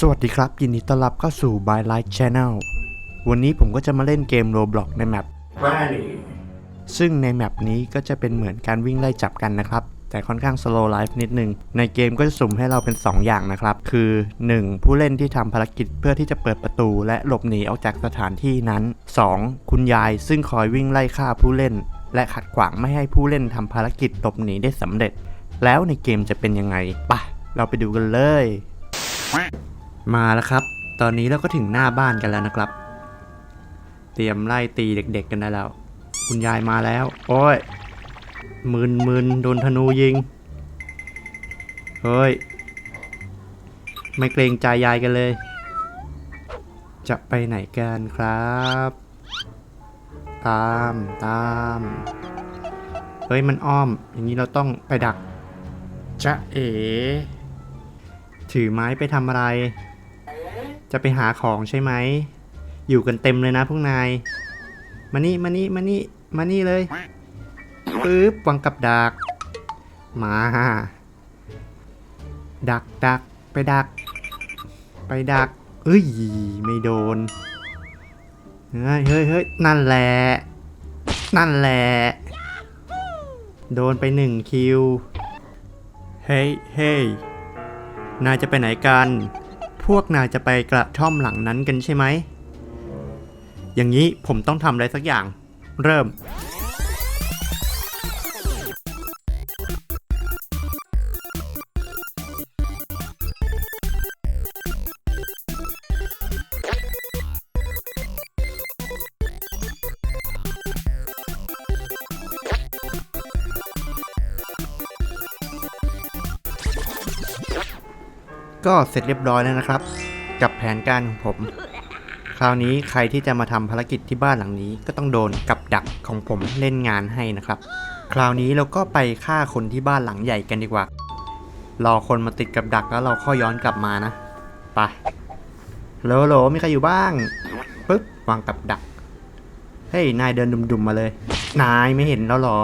สวัสดีครับ ยินดีต้อนรับเข้าสู่ By Light Channel วันนี้ผมก็จะมาเล่นเกม Roblox ในแมป Granny ซึ่งในแมปนี้ก็จะเป็นเหมือนการวิ่งไล่จับกันนะครับ แต่ค่อนข้าง slow life นิดนึง ในเกมก็จะสุ่มให้เราเป็น 2 อย่างนะครับ คือ 1. ผู้เล่นที่ทำภารกิจเพื่อที่จะเปิดประตู และหลบหนีออกจากสถานที่นั้น 2. คุณยายซึ่งคอยวิ่งไล่ฆ่าผู้เล่น และขัดขวางไม่ให้ผู้เล่นทำภารกิจหลบหนีได้สำเร็จ แล้วในเกมจะเป็นยังไงไปะเราไปดูกันเลย มาแล้วครับ ตอนนี้เราก็ถึงหน้าบ้านกันแล้วนะครับ เตรียมไล่ตีเด็ก ๆ กันได้แล้ว คุณยายมาแล้ว โอ้ยมืนมืนโดนธนูยิง เฮ้ย ไม่เกรงใจยายกันเลย จะไปไหนกันครับ ตามตามเฮ้ยมันอ้อม อย่างนี้เราต้องไปดักจะเอ๋ถือไม้ไปทำอะไร จะไปหาของใช่ไหม อยู่กันเต็มเลยนะพวกนาย มานี่มานี่มานี่มานี่เลยปึ๊บวางกับดัก มา ดักดักไปดัก ไปดัก เอ้ย ไม่โดน เฮ้ยเฮ้ยเฮ้ยนั่นแหละ นั่นแหละ โดนไปหนึ่งคิว เฮ้ยเฮ้ยนายจะไปไหนกัน พวกนายจะไปกระท่อมหลังนั้นกันใช่ไหม อย่างนี้ผมต้องทำอะไรสักอย่าง เริ่ม ก็เสร็จเรียบร้อยแล้วนะครับ กับแผนการของผม คราวนี้ใครที่จะมาทำภารกิจที่บ้านหลังนี้ก็ต้องโดนกับดักของผมเล่นงานให้นะครับ คราวนี้เราก็ไปฆ่าคนที่บ้านหลังใหญ่กันดีกว่า รอคนมาติดกับดักแล้วเราค่อยย้อนกลับมานะไปโหลโหลมีใครอยู่บ้างปึ๊บวางกับดักเฮ้ยนายเดินดุมๆมาเลย นายไม่เห็นแล้วหรอ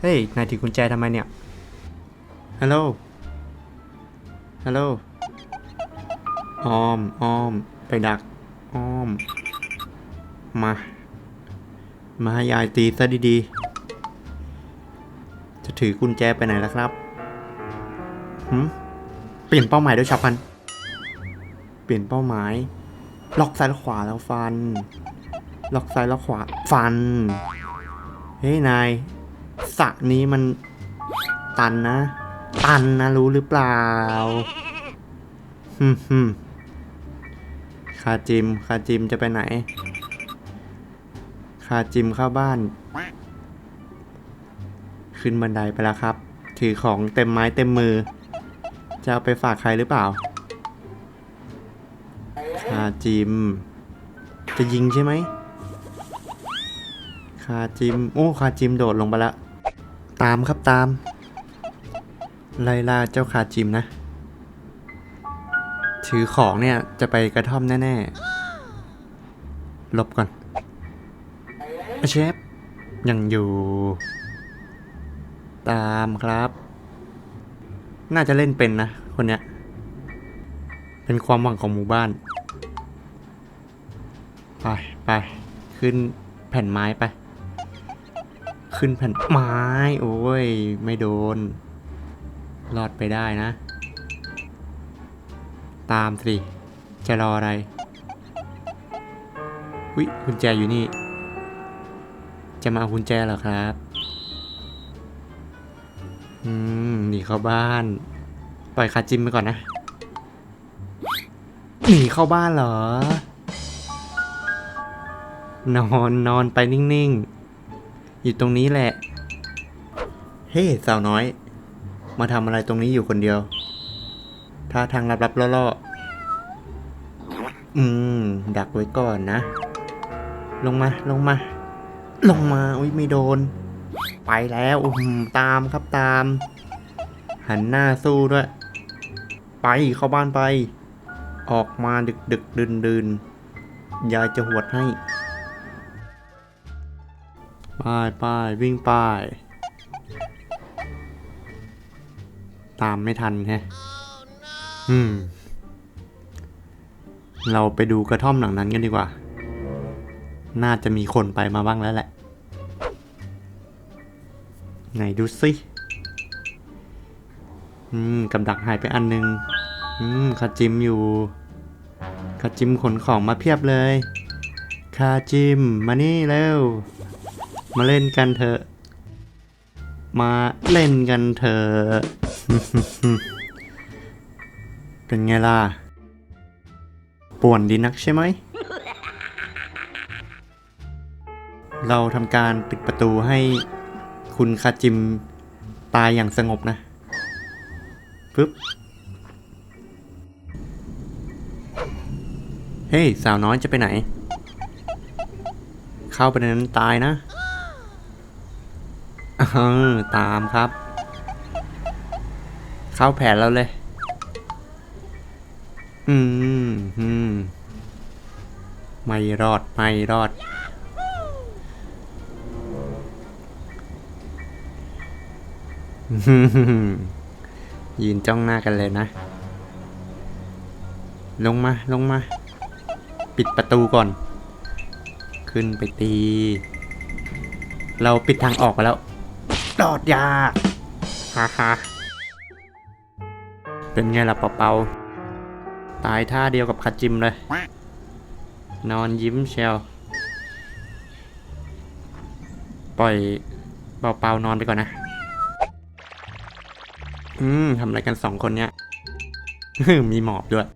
เฮ้ยนายถือกุญแจทำไมเนี่ยฮัลโหล ฮัลโหลอ้อมอ้อม ไปดัก อ้อม มา มาให้ยายตีซะดีๆ จะถือกุญแจไปไหนล่ะครับหืมเปลี่ยนเป้าหมายด้วยฉับพลัน เปลี่ยนเป้าหมาย ล็อกซ้ายแล้วขวาแล้วฟัน ล็อกซ้ายแล้วขวา ฟัน เฮ้ยนายสระนี้มันตันนะ ตันนะรู้หรือเปล่าฮึมฮึมคาจิมคาจิมจะไปไหน คาจิมเข้าบ้าน ขึ้นบันไดไปแล้วครับ ถือของเต็มไม้เต็มมือ จะเอาไปฝากใครหรือเปล่า คาจิม จะยิงใช่ไหม คาจิม โอ้ คาจิมโดดลงไปแล้วตามครับตาม ไล่ล่าเจ้าคาจิมนะ ถือของเนี่ยจะไปกระท่อมแน่ๆลบก่อนอะเชฟยังอยู่ ตามครับ น่าจะเล่นเป็นนะ คนเนี้ย เป็นความหวังของหมู่บ้าน ไปไปขึ้นแผ่นไม้ไป ขึ้นแผ่นไม้ โอ้ย ไม่โดน รอดไปได้นะ ตามสิ จะรออะไรวิกุญแจอยู่นี่ จะมาเอากุญแจเหรอครับ อืมหนีเข้าบ้าน ปล่อยคาจิมไปก่อนนะ หนีเข้าบ้านเหรอ นอนนอนไปนิ่ง ๆ อยู่ตรงนี้แหละ เฮ้ สาวน้อย มาทำอะไรตรงนี้อยู่คนเดียวท่าทางลับๆล่อๆอืม ดักไว้ก่อนนะ ลงมาลงมา ลงมาอุ้ยไม่โดน ไปแล้วอืมตามครับตาม หันหน้าสู้ด้วย ไปเข้าบ้านไป ออกมาดึกดึกดื่นดื่นยายจะหวดให้ไปไปวิ่งไป ตามไม่ทันแฮะอืม เราไปดูกระท่อมหลังนั้นกันดีกว่า น่าจะมีคนไปมาบ้างแล้วแหละ ไหนดูสิ อืม กับดักหายไปอันหนึง อืมคาจิมอยู่คาจิมขนของมาเพียบเลยคาจิม มานี่เร็ว มาเล่นกันเถอะ มาเล่นกันเถอะ เป็นไงล่ะ ป่วนดีนักใช่ไหม เราทำการปิดประตูให้คุณคาจิมตายอย่างสงบนะปึ๊บ เฮ้ย สาวน้อยจะไปไหน เข้าไปในนั้นตายนะ เออ ตามครับ เข้าแผนเราเลย อืมอืมไม่รอด ไม่รอด ยืนจ้องหน้ากันเลยนะ ลงมา ลงมา ปิดประตูก่อน ขึ้นไปตี เราปิดทางออกไปแล้ว ดอดยาฮ่าฮ่า เป็นไงล่ะเปาเปาตายท่าเดียวกับคาจิมเลย นอนยิ้มเชียวปล่อยเปาๆนอนไปก่อนนะ อืมทำอะไรกันสองคนเนี้ย มีหมอบด้วย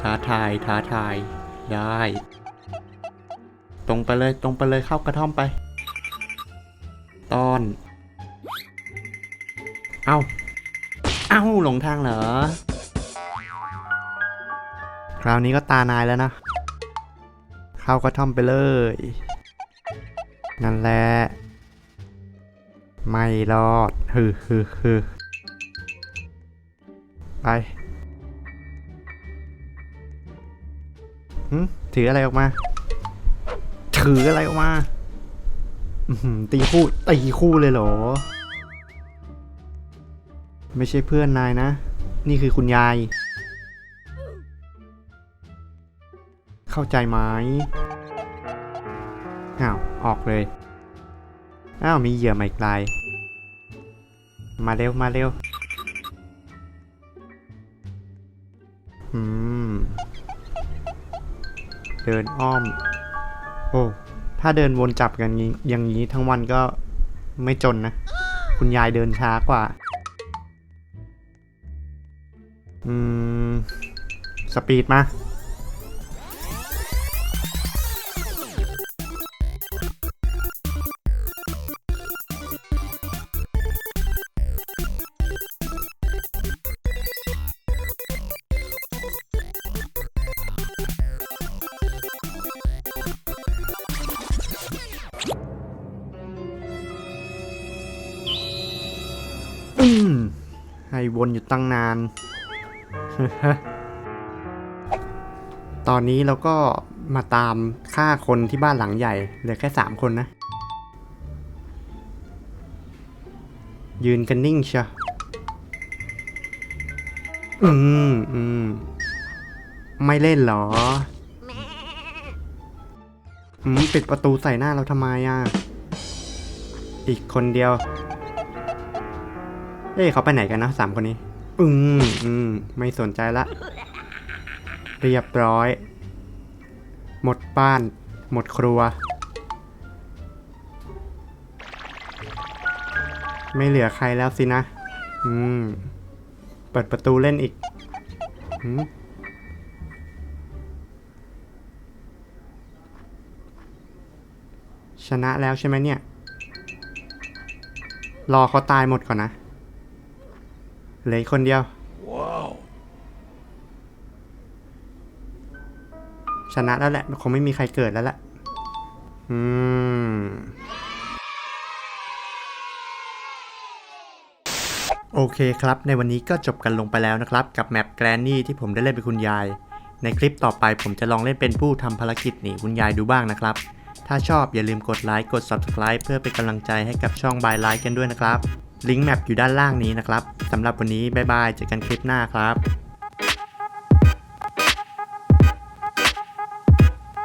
ท้าทาย ท้าทาย ได้ ตรงไปเลย ตรงไปเลยเข้ากระท่อมไป ตอน เอ้า อ้าหลงทางเหรอ คราวนี้ก็ตานายแล้วนะ เข้ากระท่อมไปเลย นั่นแหละ ไม่รอดฮึฮึฮึไปหึถืออะไรออกมา ถืออะไรออกมาตีคู่ตีคู่เลยเหรอ ไม่ใช่เพื่อนนายนะ นี่คือคุณยาย เข้าใจไหมอ้าว ออกเลย อ้าว มีเหยื่อใหม่กลาย มาเร็ว มาเร็ว อืม เดินอ้อม โอ้ ถ้าเดินวนจับกันอย่างนี้ทั้งวันก็ไม่จนนะ คุณยายเดินช้ากว่า อืม สปีดมาอืมให้วนอยู่ตั้งนาน ตอนนี้เราก็มาตามฆ่าคนที่บ้านหลังใหญ่เหลือแค่สามคนนะ ยืนกันนิ่งเชียวอืมอืมไม่เล่นเหรออืมปิดประตูใส่หน้าเราทำไมอะ อีกคนเดียว เอ้ยเขาไปไหนกันนะสามคนนี้ อืมอืมไม่สนใจละ เรียบร้อย หมดบ้าน หมดครัว ไม่เหลือใครแล้วสินะ อืม เปิดประตูเล่นอีกอืมชนะแล้วใช่ไหมเนี่ย รอเขาตายหมดก่อนนะ เหลืออีกคนเดียว ชนะแล้วแหละคงไม่มีใครเกิดแล้วแหละอืมโอเคครับ ในวันนี้ก็จบกันลงไปแล้วนะครับ กับแมปแกรนนี่ที่ผมได้เล่นเป็นคุณยาย ในคลิปต่อไปผมจะลองเล่นเป็นผู้ทำภารกิจหนีคุณยายดูบ้างนะครับ ถ้าชอบอย่าลืมกดไลค์กด Subscribe เพื่อเป็นกำลังใจให้กับช่องบายไลค์กันด้วยนะครับ ลิงก์แมปอยู่ด้านล่างนี้นะครับสำหรับวันนี้บ๊ายบายเจอกันคลิปหน้าครับ